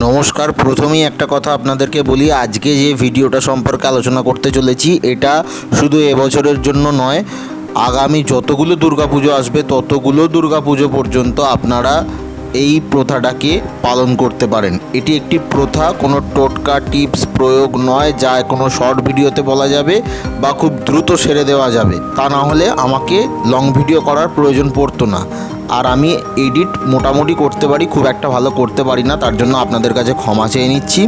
নমস্কার, প্রথমেই একটা কথা আপনাদেরকে বলি, আজকে যে ভিডিওটা সম্পর্কে আলোচনা করতে চলেছি, এটা শুধু এবছরের জন্য নয়, আগামী যতগুলো দুর্গাপুজো আসবে, ততগুলো দুর্গাপুজো পর্যন্ত আপনারা এই প্রথাটাকে পালন করতে পারেন। এটি একটি প্রথা, কোনো টোটকা, টিপস, প্রয়োগ নয়, যা কোনো শর্ট ভিডিওতে বলা যাবে বা খুব দ্রুত সেরে দেওয়া যাবে। তা না হলে আমাকে লং ভিডিও করার প্রয়োজন পড়তো না। আর আমি এডিট মোটামুটি করতে পারি, খুব একটা ভালো করতে পারি না, তার জন্য আপনাদের কাছে ক্ষমা চেয়ে নিচ্ছি।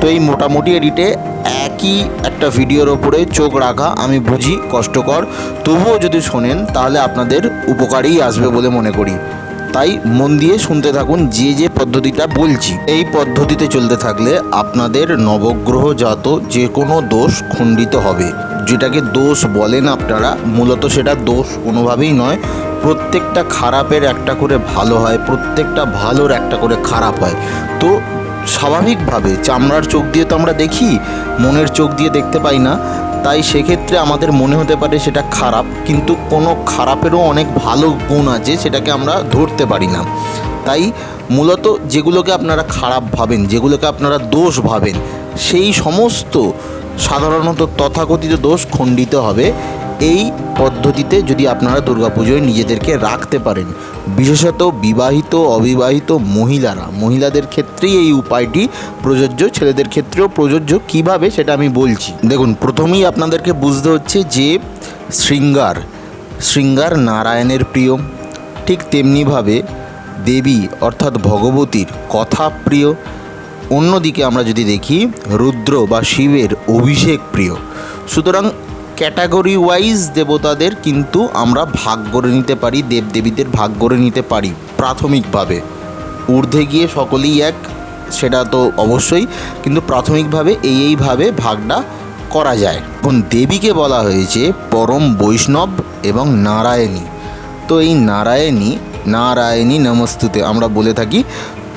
তো এই মোটামুটি এডিটে একই একটা ভিডিওর ওপরে চোখ রাখা, আমি বুঝি, কষ্টকর। তবুও যদি শোনেন, তাহলে আপনাদের উপকারেই আসবে বলে মনে করি। তাই মন দিয়ে শুনতে থাকুন, যে যে পদ্ধতিটা বলছি। এই পদ্ধতিতে চলতে থাকলে আপনাদের নবগ্রহজাত যে কোনো দোষ খণ্ডিত হবে। যেটাকে দোষ বলেন আপনারা, মূলত সেটা দোষ কোনোভাবেই নয়। প্রত্যেকটা খারাপের একটা করে ভালো হয়, প্রত্যেকটা ভালোর একটা করে খারাপ হয়। তো স্বাভাবিকভাবে চামড়ার চোখ দিয়ে তো আমরা দেখি, মনের চোখ দিয়ে দেখতে পাই না। তাই সেক্ষেত্রে আমাদের মনে হতে পারে সেটা খারাপ, কিন্তু কোনো খারাপেরও অনেক ভালো গুণ আছে সেটাকে আমরা ধরতে পারি না। তাই মূলত যেগুলোকে আপনারা খারাপ ভাবেন, যেগুলোকে আপনারা দোষ ভাবেন, সেই সমস্ত সাধারণত তথাকথিত দোষ খণ্ডিত হবে। এই পদ্ধতিতে যদি আপনারা দুর্গাপুজোয় নিজেদেরকে রাখতে পারেন, বিশেষত বিবাহিত, অবিবাহিত মহিলারা, মহিলাদের ক্ষেত্রেই এই উপায়টি প্রযোজ্য, ছেলেদের ক্ষেত্রেও প্রযোজ্য। কীভাবে সেটা আমি বলছি। দেখুন, প্রথমেই আপনাদেরকে বুঝতে হচ্ছে যে শৃঙ্গার শৃঙ্গার নারায়ণের প্রিয়। ঠিক তেমনিভাবে দেবী অর্থাৎ ভগবতীর কথা প্রিয় অন্যদিকে আমরা যদি দেখি, রুদ্র বা শিবের অভিষেক প্রিয়। সুতরাং ক্যাটাগরি ওয়াইজ দেবতাদের কিন্তু আমরা ভাগ করে নিতে পারি, দেবদেবীদের ভাগ করে নিতে পারি প্রাথমিকভাবে। ঊর্ধ্বে গিয়ে সকলেই এক, সেটা তো অবশ্যই, কিন্তু প্রাথমিকভাবে এই এইভাবে ভাগটা করা যায়। এখন দেবীকে বলা হয়েছে পরম বৈষ্ণব এবং নারায়ণী। তো এই নারায়ণী নারায়ণী নমস্তুতে আমরা বলে থাকি,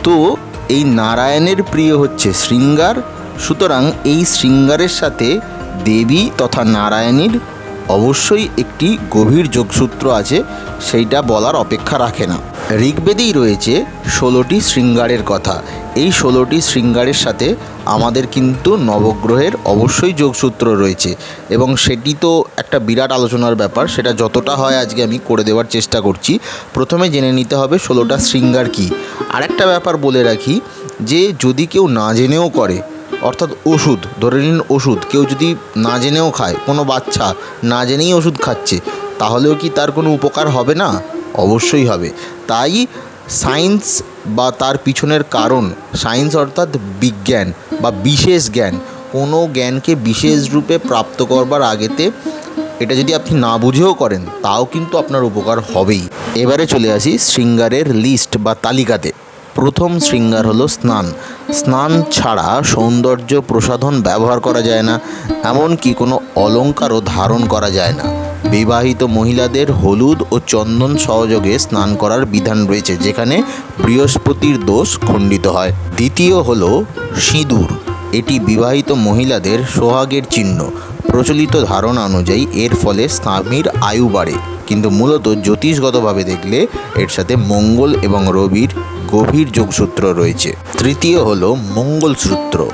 তো এই নারায়ণের প্রিয় হচ্ছে শৃঙ্গার। সুতরাং এই শৃঙ্গারের সাথে দেবী তথা নারায়ণীর অবশ্যই একটি গভীর যোগসূত্র আছে, সেইটা বলার অপেক্ষা রাখে না। ঋগ্বেদেই রয়েছে ষোলোটি শৃঙ্গারের কথা। এই ষোলোটি শৃঙ্গারের সাথে আমাদের কিন্তু নবগ্রহের অবশ্যই যোগসূত্র রয়েছে এবং সেটি তো একটা বিরাট আলোচনার ব্যাপার, সেটা যতটা হয় আজকে আমি করে দেওয়ার চেষ্টা করছি। প্রথমে জেনে নিতে হবে ষোলোটা শৃঙ্গার কী। আরেকটা ব্যাপার বলে রাখি যে যদি কেউ না জেনেও করে, অর্থাৎ ওষুধ, ধরে নিন ওষুধ, কেউ যদি না জেনেও খায়, কোনো বাচ্চা না জেনেই ওষুধ খাচ্ছে, তাহলেও কি তার কোনো উপকার হবে না? অবশ্যই হবে। তাই সায়েন্স বা তার পিছনের কারণ, সায়েন্স অর্থাৎ বিজ্ঞান বা বিশেষ জ্ঞান, কোনো জ্ঞানকে বিশেষ রূপে প্রাপ্ত করবার আগেতে এটা যদি আপনি না বুঝেও করেন, তাও কিন্তু আপনার উপকার হবেই। এবারে চলে আসি শৃঙ্গারের লিস্ট বা তালিকাতে। প্রথম শৃঙ্গার হলো স্নান। স্নান ছাড়া সৌন্দর্য প্রসাধন ব্যবহার করা যায় না, এমনকি কোনো অলঙ্কারও ধারণ করা যায় না। বিবাহিত মহিলাদের হলুদ ও চন্দন সহযোগে স্নান করার বিধান রয়েছে, যেখানে বৃহস্পতির দোষ খণ্ডিত হয়। দ্বিতীয় হল সিঁদুর। এটি বিবাহিত মহিলাদের সোহাগের চিহ্ন। প্রচলিত ধারণা অনুযায়ী এর ফলে স্বামীর আয়ু বাড়ে। কিন্তু মূলত জ্যোতিষগতভাবে দেখলে এর সাথে মঙ্গল এবং রবির গভীর যোগসূত্র রয়েছে। তৃতীয় হলো মঙ্গলসূত্র।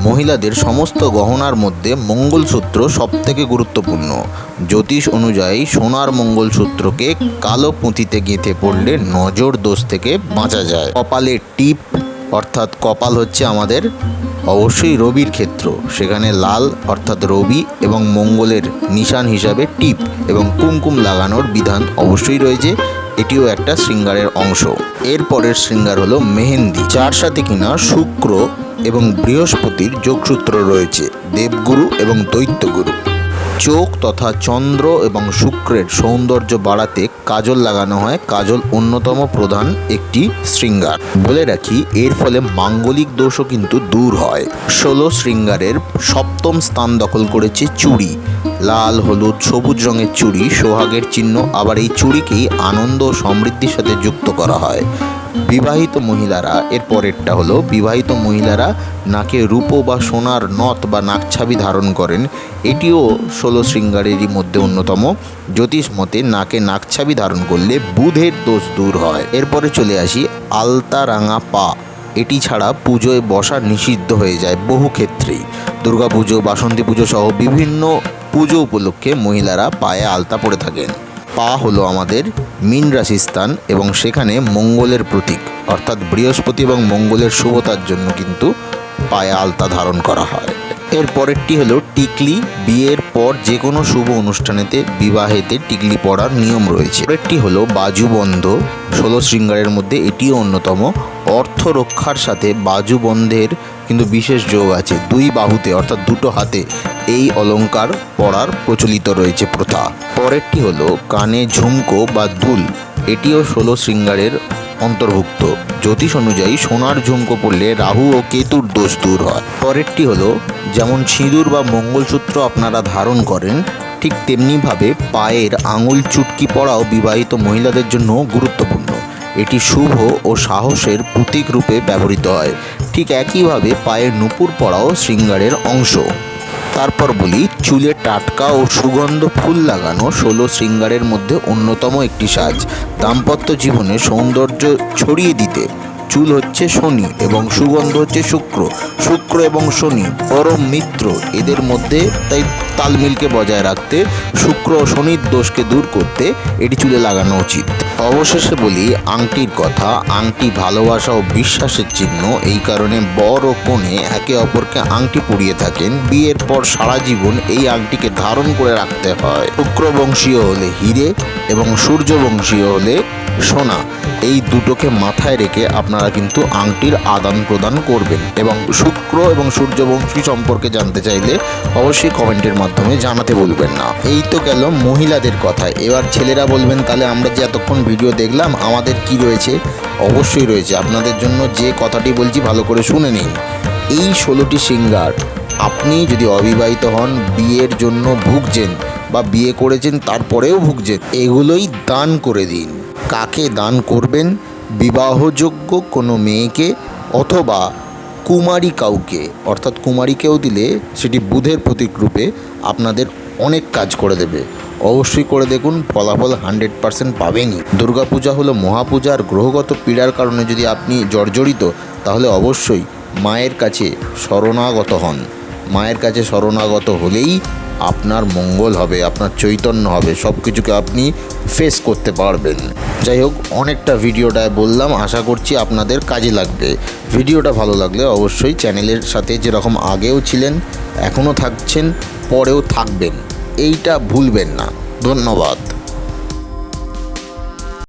মহিলাদের সমস্ত গহনার মধ্যে মঙ্গলসূত্র সবথেকে গুরুত্বপূর্ণ। জ্যোতিষ অনুযায়ী সোনার মঙ্গলসূত্রকে কালো পুঁথিতে গেঁথে পড়লে নজর দোষ থেকে বাঁচা যায়। কপালে টিপ, অর্থাৎ কপাল হচ্ছে আমাদের অবশ্যই রবির ক্ষেত্র। সেখানে লাল, অর্থাৎ রবি এবং মঙ্গলের নিশান হিসাবে টিপ এবং কুমকুম লাগানোর বিধান অবশ্যই রয়েছে। এটিও একটা শৃঙ্গারের অংশ। এরপরের শৃঙ্গার হলো মেহেন্দি। যার সাথে কিনা শুক্র এবং বৃহস্পতির যোগসূত্র রয়েছে, দেবগুরু এবং দৈত্যগুরু। চোখ তথা চন্দ্র এবং শুক্রের সৌন্দর্য বাড়াতে কাজল লাগানো হয়। কাজল অন্যতম প্রধান একটি শৃঙ্গার। বলে রাখি, এর ফলে মাঙ্গলিক দোষও কিন্তু দূর হয়। ষোলো শৃঙ্গারের সপ্তম স্থান দখল করেছে চুড়ি। লাল, হলুদ, সবুজ রঙের চুড়ি, সোহাগের চিহ্ন, আবার এই চুড়িকেই আনন্দ ও সমৃদ্ধির সাথে যুক্ত করা হয়। বিবাহিত মহিলারা, এর পরেরটা হলো বিবাহিত মহিলারা নাকে রূপো বা সোনার নথ বা নাকছাবি ধারণ করেন। এটিও ষোলো শৃঙ্গারেরই মধ্যে অন্যতম। জ্যোতিষ মতে নাকে নাকছাবি ধারণ করলে বুধের দোষ দূর হয়। এরপরে চলে আসি আলতা রাঙা পা। এটি ছাড়া পুজোয় বসা নিষিদ্ধ হয়ে যায় বহু ক্ষেত্রেই। দুর্গাপুজো, বাসন্তী পুজো সহ বিভিন্ন পুজো উপলক্ষে মহিলারা পায়ে আলতা পরে থাকেন। পা হলো আমাদের মীন রাশি স্থান এবং সেখানে মঙ্গলের প্রতীক, অর্থাৎ বৃহস্পতি এবং মঙ্গলের শুভতার জন্য কিন্তু পায়ে আলতা ধারণ করা হয়। এর পরেরটি হলো টিকলি, বিয়ের পর যে কোনো শুভ অনুষ্ঠানেতে বিবাহেতে টিকলি পরার নিয়ম রয়েছে। পরেরটি হলো বাজুবন্ধ, ষোলো শৃঙ্গারের মধ্যে এটিও অন্যতম। অর্থ রক্ষার সাথে বাজুবন্ধের কিন্তু বিশেষ যোগ আছে। দুই বাহুতে, অর্থাৎ দুটো হাতে এই অলঙ্কার পরার প্রচলিত রয়েছে প্রথা। পরেরটি হলো কানে ঝুমকো বা দুল। এটিও ষোলো শৃঙ্গারের অন্তর্ভুক্ত। জ্যোতিষ অনুযায়ী সোনার ঝুমকো পড়লে রাহু ও কেতুর দোষ দূর হয়। পরেরটি হলো যেমন সিঁদুর বা মঙ্গলসূত্র আপনারা ধারণ করেন, ঠিক তেমনিভাবে পায়ের আঙুল চুটকি পরাও বিবাহিত মহিলাদের জন্য গুরুত্বপূর্ণ। এটি শুভ ও সাহসের প্রতীক রূপে ব্যবহৃত হয়। ঠিক একইভাবে পায়ের নুপুর পরাও শৃঙ্গারের অংশ। তারপর বলি, চুলে টাটকা ও সুগন্ধ ফুল লাগানো ষোলো শৃঙ্গারের মধ্যে অন্যতম একটি সাজ। দাম্পত্য জীবনে সৌন্দর্য ছড়িয়ে দিতে। চুল হচ্ছে শনি এবং সুগন্ধ হচ্ছে শুক্র। শুক্র এবং শনি পরম মিত্র, এদের মধ্যে তাই তালমিলকে বজায় রাখতে, শুক্র ও শনির দোষকে দূর করতে এটি চুলে লাগানো উচিত। অবশেষে বলি, আংটির কথা, আংটি ভালোবাসা ও বিশ্বাসের চিহ্ন, এই কারণে বর ও কনে একে অপরকে আংটি পরিয়ে থাকেন। বিয়ের পর সারা জীবন এই আংটিকে ধারণ করে রাখতে হয়। শুক্রবংশীয় হলে হিরে এবং সূর্যবংশীয় হলে সোনা। এই দুটোকে মাথায় রেখে আপনারা কিন্তু আংটির আদান প্রদান করবেন। এবং শুক্র এবং সূর্যবংশী সম্পর্কে জানতে চাইলে অবশ্যই কমেন্টের মাধ্যমে জানাতে বলবেন না। এই তো গেল মহিলাদের কথা। এবার ছেলেরা বলবেন, তাহলে আমরা যে এতক্ষণ ভিডিও দেখলাম, আমাদের কি রয়েছে? অবশ্যই রয়েছে। আপনাদের জন্য যে কথাটি বলছি, ভালো করে শুনে নিন। এই ষোলোটি সিঙ্গার, আপনি যদি অবিবাহিত হন, বিয়ের জন্য ভুগছেন বা বিয়ে করেছেন, তারপরেও ভুগছেন, এগুলোই দান করে দিন। কাকে দান করবেন? বিবাহযোগ্য কোনো মেয়েকে অথবা কুমারী কাউকে? অর্থাৎ কুমারীকেও দিলে সেটি বুধের প্রতীক রূপে আপনাদের অনেক কাজ করে দেবে। অবশ্যই করে দেখুন, ফলাফল হান্ড্রেড পারসেন্ট পাবেনই। দুর্গাপূজা হলো মহাপূজা আর গ্রহগত পীড়ার কারণে যদি আপনি জর্জরিত, তাহলে অবশ্যই মায়ের কাছে শরণাগত হন। মায়ের কাছে শরণাগত হলেই আপনার মঙ্গল হবে, আপনার চৈতন্য হবে সব কিছুকে আপনি ফেস করতে পারবেন। যাই হোক অনেকটা ভিডিওটায় বললাম, আশা করছি আপনাদের কাজে লাগবে। ভিডিওটা ভালো লাগলে অবশ্যই চ্যানেলের সাথে যেরকম আগেও ছিলেন, এখনও থাকছেন, পরেও থাকবেন। এইটা ভুলবেন না। ধন্যবাদ।